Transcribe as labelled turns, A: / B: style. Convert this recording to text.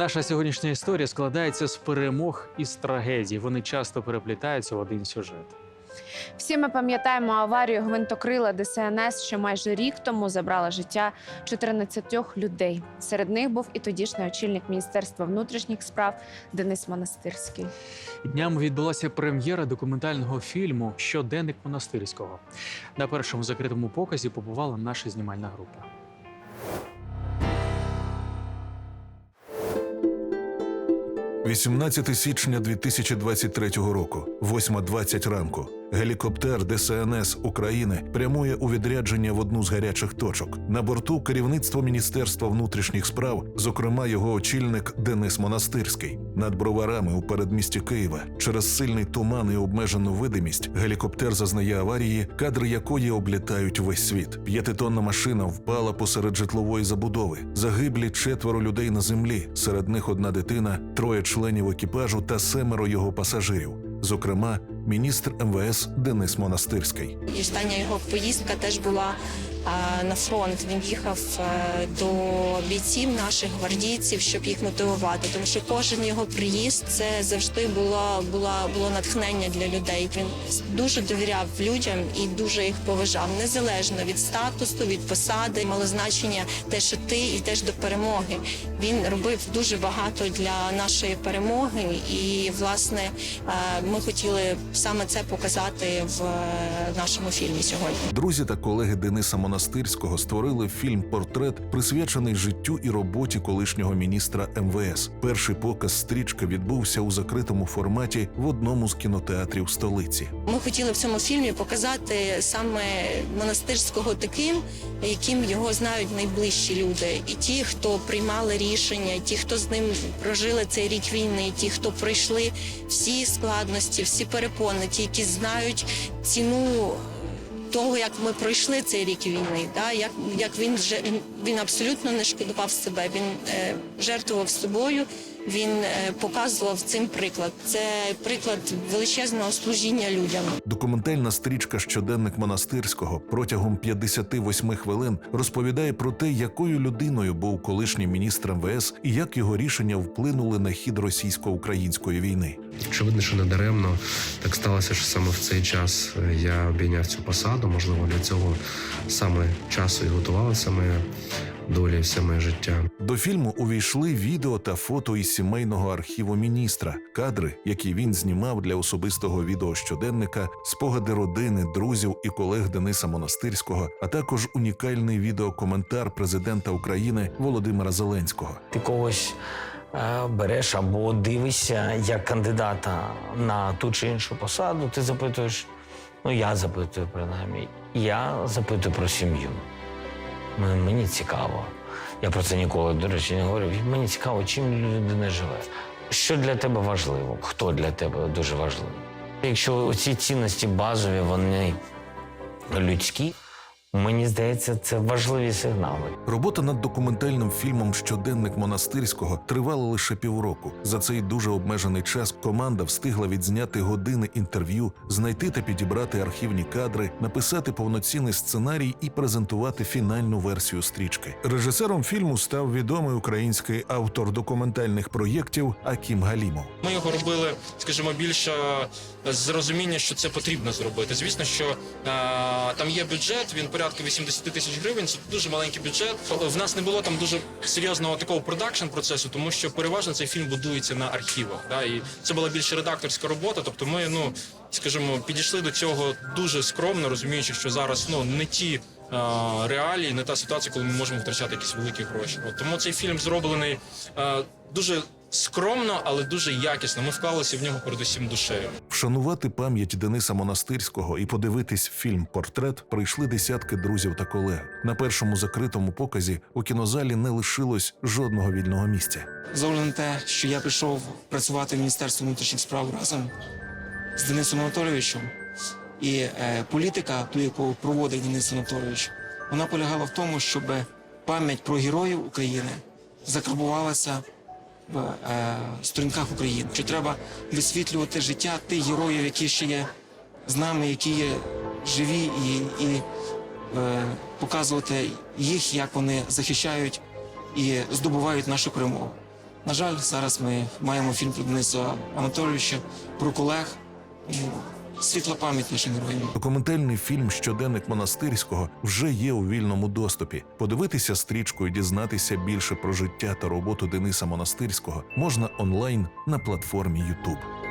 A: Наша сьогоднішня історія складається з перемог і з трагедій. Вони часто переплітаються в один сюжет.
B: Всі ми пам'ятаємо аварію гвинтокрила ДСНС, що майже рік тому забрала життя 14 людей. Серед них був і тодішній очільник Міністерства внутрішніх справ Денис Монастирський.
A: Днями відбулася прем'єра документального фільму Щоденник монастирського. На першому закритому показі побувала наша знімальна група.
C: – 18 січня 2023 року, 8.20 ранку. Гелікоптер ДСНС України прямує у відрядження в одну з гарячих точок. На борту керівництво Міністерства внутрішніх справ, зокрема його очільник Денис Монастирський. Над броварами у передмісті Києва через сильний туман і обмежену видимість гелікоптер зазнає аварії, кадри якої облітають весь світ. П'ятитонна машина впала посеред житлової забудови. Загиблі четверо людей на землі. Серед них одна дитина, троє членів екіпажу та семеро його пасажирів. Зокрема, міністр МВС Денис Монастирський.
D: І остання його поїздка теж була на фронт. Він їхав е, до бійців наших гвардійців, щоб їх мотивувати. Тому що кожен його приїзд це завжди було, було, було натхнення для людей. Він дуже довіряв людям і дуже їх поважав, незалежно від статусу, від посади. Мало значення те, що ти йдеш до перемоги. Він робив дуже багато для нашої перемоги, і власне е, ми хотіли саме це показати в е, нашому фільмі сьогодні.
C: Друзі та колеги Дениса Монастирського створили фільм-портрет, присвячений життю і роботі колишнього міністра МВС. Перший показ стрічки відбувся у закритому форматі в одному з кінотеатрів столиці.
D: Ми хотіли в цьому фільмі показати саме монастирського таким, яким його знають найближчі люди, і ті, хто приймали рішення, ті, хто з ним прожили цей рік війни, ті, хто пройшли всі складності, всі перепони, ті, які знають ціну. Того, як ми пройшли цей рік війни, да, як, як він же він, він абсолютно не шкодував себе, він е, жертвував собою, він е, показував цим приклад. Це приклад величезного служіння людям.
C: Документальна стрічка Щоденник монастирського протягом 58 хвилин розповідає про те, якою людиною був колишній міністр МВС і як його рішення вплинули на хід російсько-української війни.
E: Очевидно, що недаремно так сталося, що саме в цей час е, я обійняв цю посаду. Можливо, для цього саме часу і готувалася моя доля і все моє життя.
C: До фільму увійшли відео та фото із сімейного архіву міністра, кадри, які він знімав для особистого відеощоденника, спогади родини, друзів і колег Дениса Монастирського, а також унікальний відеокоментар президента України Володимира Зеленського.
F: ти когось е, береш або дивишся як кандидата на ту чи іншу посаду, ти запитуєш, ну я запитую принаймні, я запитую про сім'ю. Мені цікаво. Я про це ніколи, до речі, не говорив. Мені цікаво, чим людина живе. Що для тебе важливо? Хто для тебе дуже важливий? Якщо ці цінності базові, вони людські, мені здається, це важливі сигнали.
C: Робота над документальним фільмом Щоденник монастирського тривала лише півроку. За цей дуже обмежений час команда встигла відзняти години інтерв'ю, знайти та підібрати архівні кадри, написати повноцінний сценарій і презентувати фінальну версію стрічки. Режисером фільму став відомий український автор документальних проєктів Акім Галімов.
G: Ми його робили, скажімо, більше з розуміння, що це потрібно зробити. Звісно, що е, там є бюджет, він порядка 80 тисяч гривень. Це дуже маленький бюджет. В нас не було там дуже серйозного такого продакшн процесу, тому що переважно цей фільм будується на архівах. Да? І це була більше редакторська робота. Тобто, ми, ну скажімо, підійшли до цього дуже скромно, розуміючи, що зараз ну не ті. Реалії не та ситуація, коли ми можемо втрачати якісь великі гроші. От тому цей фільм зроблений дуже скромно, але дуже якісно. Ми вклалися в нього передусім душею.
C: Вшанувати пам'ять Дениса Монастирського і подивитись фільм Портрет прийшли десятки друзів та колег. На першому закритому показі у кінозалі не лишилось жодного вільного місця.
H: З на те, що я прийшов працювати в Міністерство внутрішніх справ разом з Денисом Анатолійовичем, і е, політика, ту, яку проводить Денис Анатолійович, вона полягала в тому, щоб пам'ять про героїв України закарбувалася е, сторінках України. Що треба висвітлювати життя тих героїв, які ще є з нами, які є живі, і, і е, показувати їх, як вони захищають і здобувають нашу перемогу. На жаль, зараз ми маємо фільм про Дениса Анатолійовича, про колег. Світла нашим.
C: Документальний фільм Щоденник монастирського вже є у вільному доступі. Подивитися стрічку і дізнатися більше про життя та роботу Дениса Монастирського можна онлайн на платформі YouTube.